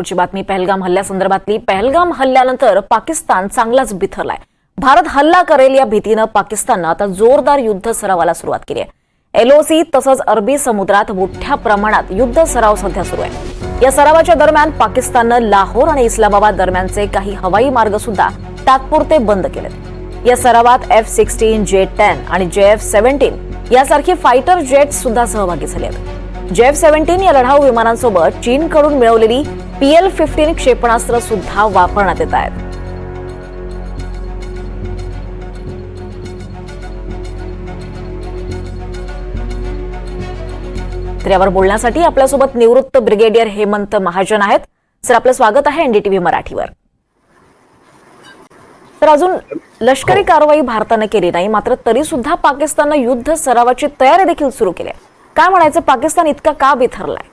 पुढची बातमी पहलगाम हल्ल्यासंदर्भातली पहलगाम हल्ल्यानंतर पाकिस्तान चांगलाच बिथरलाय. भारत हल्ला करेल या भीतीनं पाकिस्ताननं आता जोरदार युद्ध सरावाला सुरुवात केली आहे. एलओसी तसंच अरबी समुद्रात मोठ्या प्रमाणात युद्ध सराव सध्या सुरू आहे. या सरावाच्या दरम्यान पाकिस्ताननं लाहोर आणि इस्लामाबाद दरम्यानचे काही हवाई मार्ग सुद्धा तात्पुरते बंद केलेत. या सरावात एफ सिक्स्टीन जे टेन आणि जे एफ सेव्हन्टीन यासारखी फायटर जेट्स सुद्धा सहभागी झाले आहेत. जे एफ सेव्हन्टीन या लढाऊ विमानांसोबत चीनकडून मिळवलेली पीएल फिफ्टीन क्षेपणास्त्र सुद्धा वापरण्यात येत आहेत. तर यावर बोलण्यासाठी आपल्यासोबत निवृत्त ब्रिगेडियर हेमंत महाजन आहेत. सर आपलं स्वागत आहे एनडीटीव्ही मराठीवर. तर अजून लष्करी कारवाई भारतानं केली नाही मात्र तरी सुद्धा पाकिस्ताननं युद्ध सरावाची तयारी देखील सुरू केली आहे. काय म्हणायचं पाकिस्तान इतका का बिथरलाय?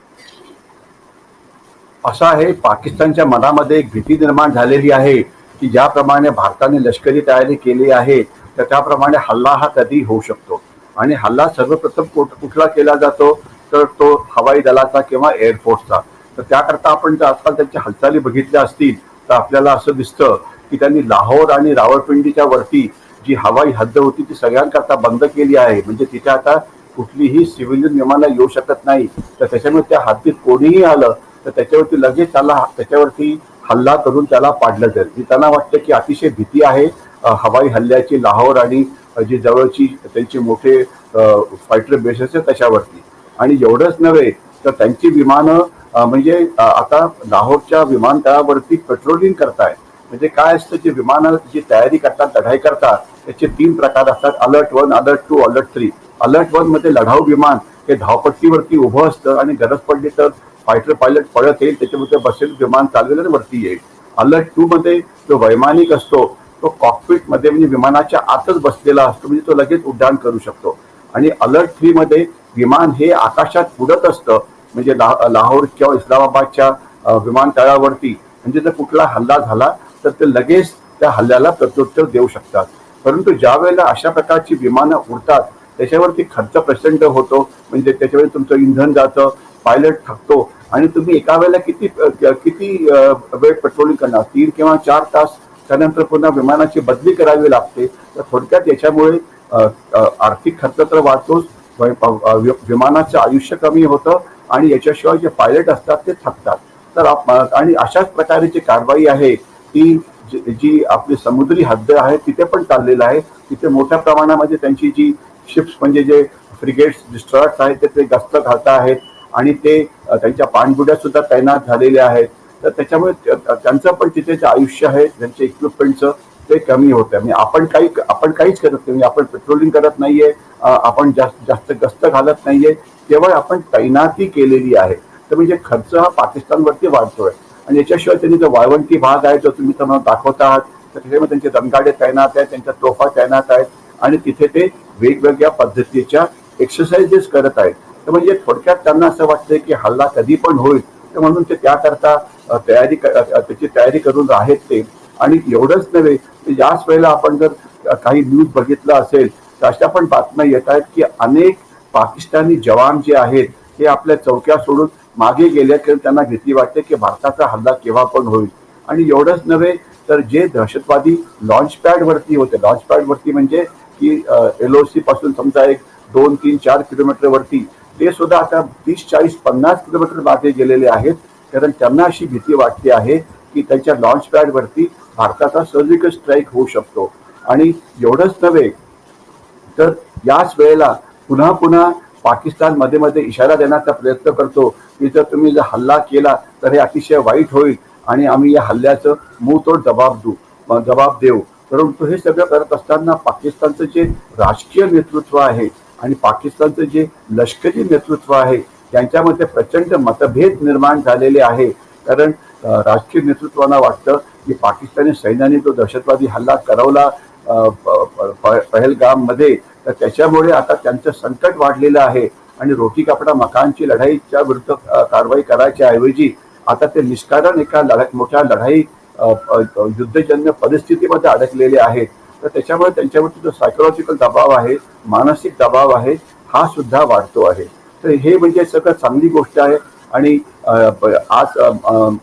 असं आहे पाकिस्तानच्या मनामध्ये एक भीती निर्माण झालेली आहे की ज्याप्रमाणे भारताने लष्करी तयारी केली आहे तर त्याप्रमाणे हल्ला हा कधी होऊ शकतो. आणि हल्ला सर्वप्रथम कुठ- कुठला केला जातो? तर तो हवाई दलाचा किंवा एअरफोर्सचा तर त्याकरता आपण जर आजकाल त्यांच्या हालचाली बघितल्या असतील तर आपल्याला असं दिसतं की त्यांनी लाहोर आणि रावळपिंडीच्या वरती जी हवाई हद्द होती ती सगळ्यांकरता बंद केली आहे. म्हणजे तिथे आता कुठलीही सिव्हिलियन विमानं येऊ शकत नाही. तर त्याच्यामुळे त्या हद्दीत कोणीही आलं तर त्याच्यावरती लगेच त्याला त्याच्यावरती हल्ला करून त्याला पाडलं जाईल. ही त्यांना वाटतं की अतिशय भीती आहे हवाई हल्ल्याची लाहोर आणि जी जवळची त्यांचे मोठे फायटर बेसेस आहेत त्याच्यावरती. आणि एवढंच नव्हे तर त्यांची विमानं म्हणजे आता लाहोरच्या विमानतळावरती पेट्रोलिंग करताय. म्हणजे काय असतं जे विमानं जी तयारी करतात लढाई करतात त्याचे तीन प्रकार असतात. Alert one alert two alert three alert वनमध्ये लढाऊ विमान हे धावपट्टीवरती उभं असतं आणि गरज पडली तर फायटर पायलट पळत येईल त्याच्यामध्ये बसेल विमान चालवेल आणि वरती येईल. अलर्ट टू मध्ये जो वैमानिक असतो तो कॉकपिटमध्ये म्हणजे विमानाच्या आतच बसलेला असतो म्हणजे तो लगेच उड्डाण करू शकतो. आणि अलर्ट थ्री मध्ये विमान हे आकाशात उडत असतं म्हणजे ला- लाहोर किंवा इस्लामाबादच्या विमानतळावरती. म्हणजे जर कुठला हल्ला झाला तर ते लगेच त्या हल्ल्याला प्रत्युत्तर देऊ शकतात. परंतु ज्या वेळेला अशा प्रकारची विमानं उडतात त्याच्यावरती खर्च प्रचंड होतो म्हणजे त्याच्यावेळी तुमचं इंधन जातं पायलट थकतो आणि तुम्ही एका वेळेला किती किती वेळ पेट्रोलिंग करणार? तीन किंवा चार तास? त्यानंतर पुन्हा विमानाची बदली करावी लागते. तर थोडक्यात याच्यामुळे आर्थिक खर्च तर वाढतोच. विमानाचं आयुष्य कमी होतं आणि याच्याशिवाय जे पायलट असतात ते थकतात. तर आणि अशाच प्रकारे जी कारवाई आहे ती जी जी आपली समुद्री हद्द आहे तिथे पण चाललेलं आहे. तिथे मोठ्या प्रमाणामध्ये त्यांची जी शिप्स म्हणजे जे फ्रिगेट्स डिस्ट्रॉयर्स आहेत ते ते गस्त घालत आहेत. आणि ते त्यांच्या पाणबुड्या सुद्धा तैनात झालेल्या आहेत. तर त्याच्यामुळे त्यांचं पण तिथे जे आयुष्य आहे त्यांच्या इक्विपमेंटचं ते कमी होतं म्हणजे आपण काही आपण काहीच करत नाही. म्हणजे आपण पेट्रोलिंग करत नाहीये. आपण जास्त जास्त गस्त घालत नाहीये. केवळ आपण तैनाती केलेली आहे. तर म्हणजे खर्च हा पाकिस्तानवरती वाढतोय आणि याच्याशिवाय त्यांनी जो वाळवंटी भाग आहे जो तुम्ही त्यांना दाखवत आहात तर त्याच्यामध्ये त्यांचे रणगाडे तैनात आहेत त्यांच्या तोफा तैनात आहेत. आणि तिथे ते वेगवेगळ्या पद्धतीच्या एक्सरसाइजेस करत आहेत. तर म्हणजे थोडक्यात त्यांना असं वाटतं की हल्ला कधी पण होईल. तर म्हणून ते त्याकरता तयारी क- त्याची तयारी करून आहेत ते. आणि एवढंच नव्हे तर याच वेळेला आपण जर काही न्यूज बघितलं असेल तर अशा पण बातम्या येत आहेत की अनेक पाकिस्तानी जवान जे आहेत ते आपल्या चौक्या सोडून मागे गेले कारण त्यांना भीती वाटते की भारताचा हल्ला केव्हा पण होईल. आणि एवढंच नव्हे तर जे दहशतवादी लॉन्च पॅडवरती होते लॉन्च पॅडवरती म्हणजे की एल ओ पासून समजा एक दोन तीन चार किलोमीटरवरती ते सुद्धा आता तीस चाळीस पन्नास किलोमीटर मागे गेलेले आहेत. कारण त्यांना अशी भीती वाटते आहे की त्यांच्या लॉन्च पॅडवरती भारताचा सर्जिकल स्ट्राईक होऊ शकतो. आणि एवढंच नव्हे तर याच वेळेला पुन्हा पुन्हा पाकिस्तानमध्ये मध्ये इशारा देण्याचा प्रयत्न करतो की जर तुम्ही जर हल्ला केला तर हे अतिशय वाईट होईल आणि आम्ही या हल्ल्याचं मूतोड जबाब देऊ जबाब देऊ. परंतु हे सगळं करत असताना पाकिस्तानचं जे राजकीय नेतृत्व आहे आणि पाकिस्तानचं जे लष्करी नेतृत्व आहे त्यांच्यामध्ये प्रचंड मतभेद निर्माण झालेले आहे. कारण राजकीय नेतृत्वाला वाटतं की पाकिस्तानी सैन्याने जो दहशतवादी हल्ला करवला पहलगाममध्ये प- तर त्याच्यामुळे आता त्यांचं संकट वाढलेलं आहे. आणि रोटी कपडा मकानची लढाईच्या विरुद्ध कारवाई करायच्या ऐवजी आता ते निष्कारण एका लढा मोठ्या लढाई युद्धजन्य परिस्थितीमध्ये अडकलेले आहेत. तर त्याच्यामुळे त्यांच्यावरती जो सायकोलॉजिकल दबाव आहे मानसिक दबाव आहे हा सुद्धा वाढतो आहे. तर हे म्हणजे सगळं चांगली गोष्ट आहे. आणि आज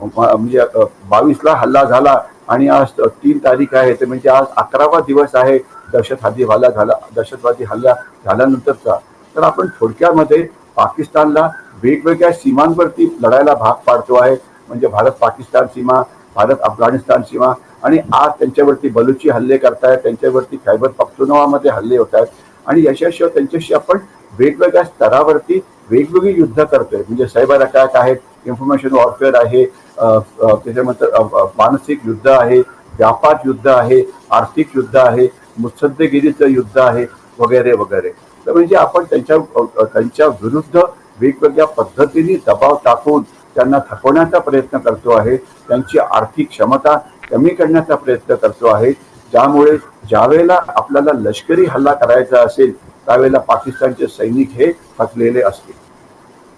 म्हणजे बावीसला हल्ला झाला आणि आज तीन तारीख आहे. तर म्हणजे आज अकरावा दिवस आहे दहशतवादी हल्ला झाला दहशतवादी हल्ला झाल्यानंतरचा तर आपण थोडक्यामध्ये पाकिस्तानला वेगवेगळ्या सीमांवरती लढायला भाग पाडतो आहे. म्हणजे भारत पाकिस्तान सीमा भारत अफगाणिस्तान सीमा आणि आज त्यांच्यावरती बलुची हल्ले करतायत त्यांच्यावरती खैबर पख्तुनवामध्ये हल्ले होत आहेत आणि यशाशिवाय त्यांच्याशी आपण वेगवेगळ्या स्तरावरती वेगवेगळी युद्ध करतोय. म्हणजे सायबर अटॅक आहेत इन्फॉर्मेशन वॉरफेअर आहे त्याच्यानंतर मानसिक युद्ध आहे व्यापार युद्ध आहे आर्थिक युद्ध आहे मुत्सद्देगिरीचं युद्ध आहे वगैरे वगैरे. तर म्हणजे आपण त्यांच्या त्यांच्या विरुद्ध वेगवेगळ्या पद्धतीने दबाव टाकून त्यांना थकवण्याचा प्रयत्न करतो आहे त्यांची आर्थिक क्षमता कमी करण्याचा प्रयत्न करतो आहे ज्यामुळे ज्यावेळेला आपल्याला लष्करी हल्ला करायचा असेल त्यावेळेला पाकिस्तानचे सैनिक हे थकलेले असतील.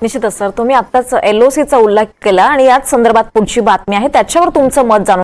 निश्चितच सर. तुम्ही आत्ताच एलओसीचा उल्लेख केला आणि याच संदर्भात पुढची बातमी आहे. त्याच्यावर तुमचं मत जाणून